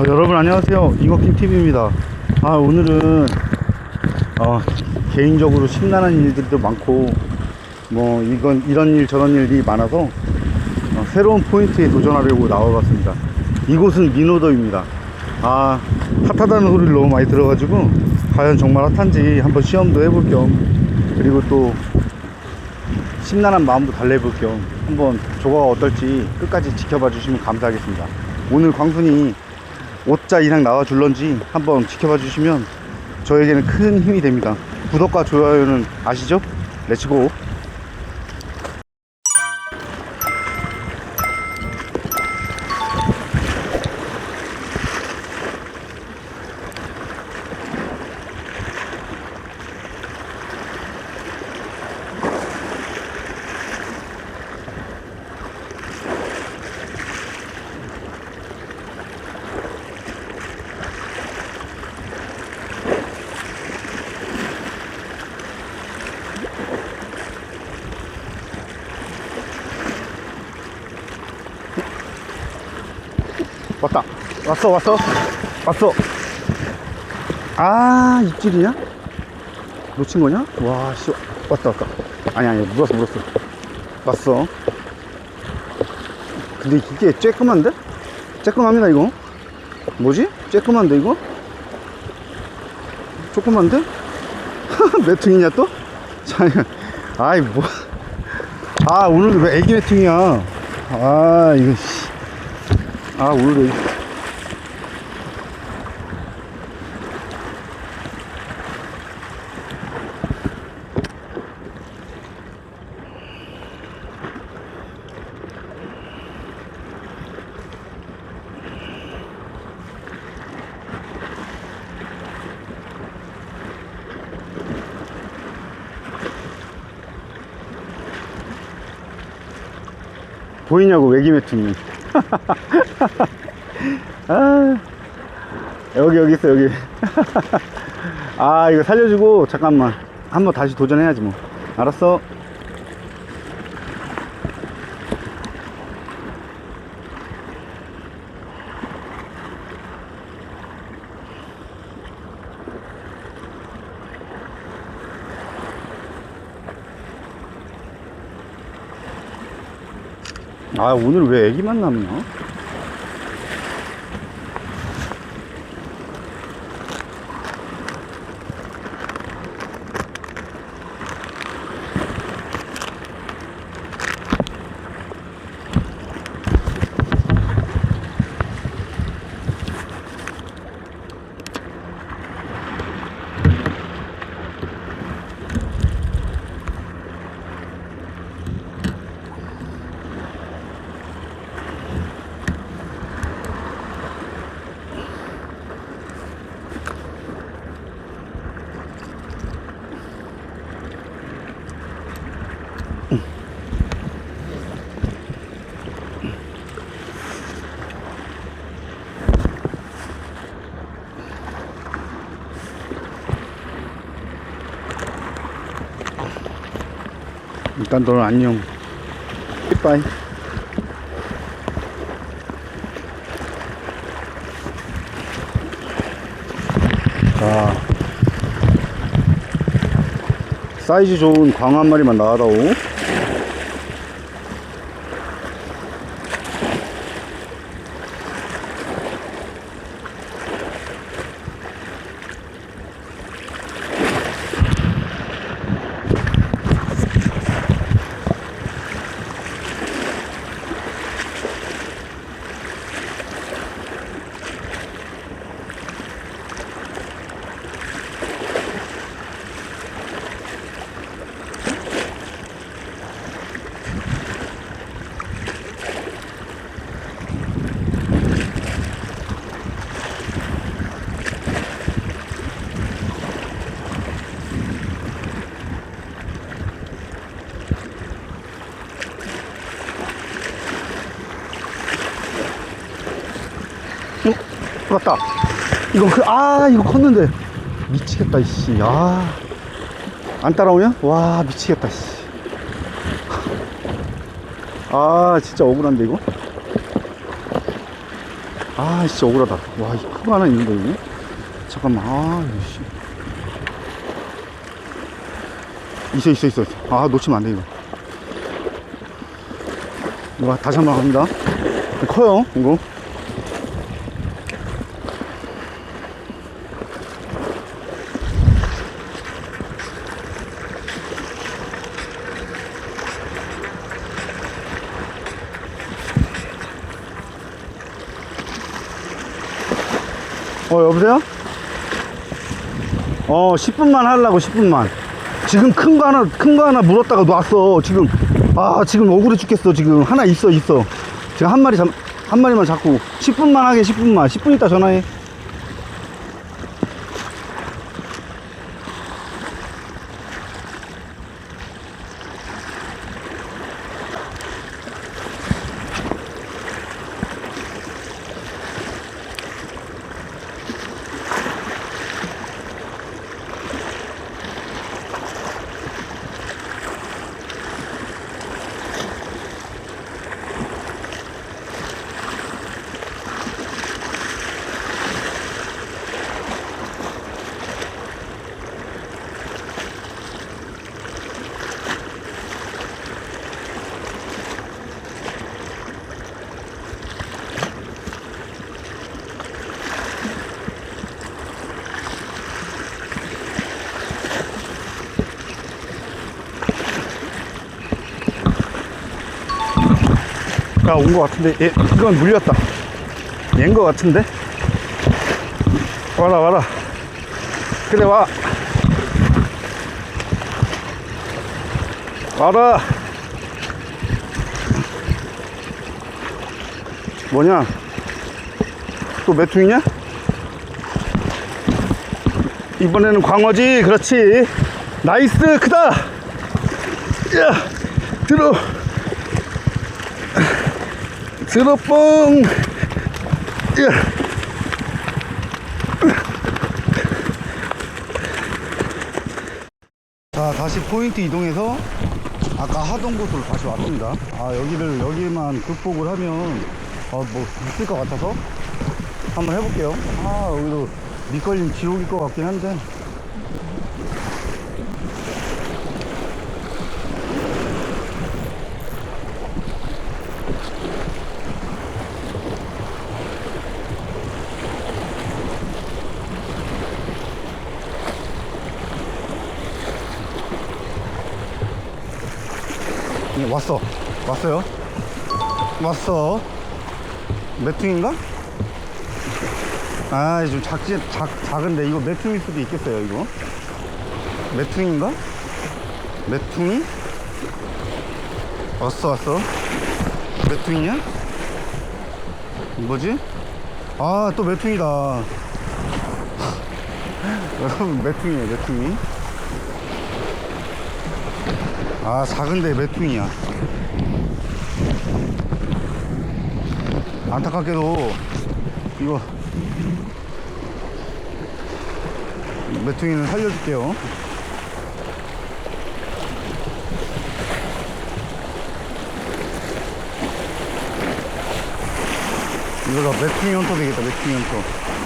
어, 여러분 안녕하세요. 이거킹 TV입니다. 아 오늘은 어, 개인적으로 심란한 일들도 많고 뭐 이건 이런 일 저런 일이 많아서 어, 새로운 포인트에 도전하려고 나와봤습니다. 이곳은 민호더입니다. 아 핫하다는 소리를 너무 많이 들어가지고 과연 정말 핫한지 한번 시험도 해볼 겸 그리고 또 심란한 마음도 달래볼 겸 한번 조과가 어떨지 끝까지 지켜봐 주시면 감사하겠습니다. 오늘 광순이 5자 이상 나와 줄런지 한번 지켜봐 주시면 저에게는 큰 힘이 됩니다. 구독과 좋아요는 아시죠? 렛츠고! 왔다! 왔어, 왔어! 왔어! 아, 입질이냐? 놓친 거냐? 와, 씨. 왔다, 왔다. 아니, 아니, 물었어, 물었어. 왔어. 근데 이게 쬐끔한데? 쬐끔합니다, 이거. 뭐지? 쬐끔한데, 이거? 조그만데? 매퉁이냐, 또? 자, 아이, 뭐. 아, 오늘 왜 애기 매퉁이야? 아, 이거, 씨. 아. 이- 보이냐고, 외기 매퉁이. 아, 여기, 여기 있어, 여기. 아, 이거 살려주고, 잠깐만. 한번 다시 도전해야지, 뭐. 알았어. 아, 오늘 왜 애기만 남냐? 일단 너는 안녕. 빠이. 자. 사이즈 좋은 광어 한 마리만 나와다오. 어, 맞다. 이거 그, 아, 이거 컸는데. 미치겠다, 이씨. 아. 안 따라오냐? 와, 미치겠다, 씨. 아, 진짜 억울한데, 이거? 아, 진짜 억울하다. 와, 이 큰 거 하나 있는데, 이게? 잠깐만, 아, 씨. 있어, 있어, 있어. 아, 놓치면 안 돼, 이거. 이거 다시 한 번 갑니다. 커요, 이거. 어, 여보세요? 어, 10분만 하려고, 10분만. 지금 큰 거 하나, 큰 거 하나 물었다가 놨어. 지금, 아, 지금 억울해 죽겠어. 지금 하나 있어, 있어. 지금 한 마리 잡, 한 마리만 잡고. 10분만 하게, 10분만. 10분 있다 전화해. 야, 온거 같은데. 얘, 이건 물렸다. 얘인 거 같은데. 와라, 와라. 그래, 와. 와라. 뭐냐? 또 메퉁이냐? 이번에는 광어지. 그렇지. 나이스. 크다. 야, 들어. 들어 뻥. 야. 자, 다시 포인트 이동해서 아까 하던 곳으로 다시 왔습니다. 아, 여기를, 여기만 극복을 하면, 어, 뭐, 있을 것 같아서 한번 해볼게요. 아, 여기도 밑걸림 지옥일 것 같긴 한데. 네, 왔어. 왔어요. 왔어. 메퉁인가? 아, 좀 작지, 작, 작은데, 이거 메퉁일 수도 있겠어요, 이거. 메퉁인가? 메퉁이? 왔어, 왔어. 메퉁이냐? 뭐지? 아, 또 메퉁이다. 여러분, 메퉁이에요, 메퉁이. 아 작은데 메퉁이야? 안타깝게도 이거 메퉁이는 살려줄게요. 이거가 메퉁이 헌터 되겠다 메퉁이 헌터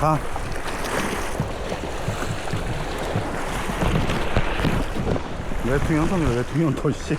가. 외퉁이 헌터입니다. 외퉁이 헌터, 씨.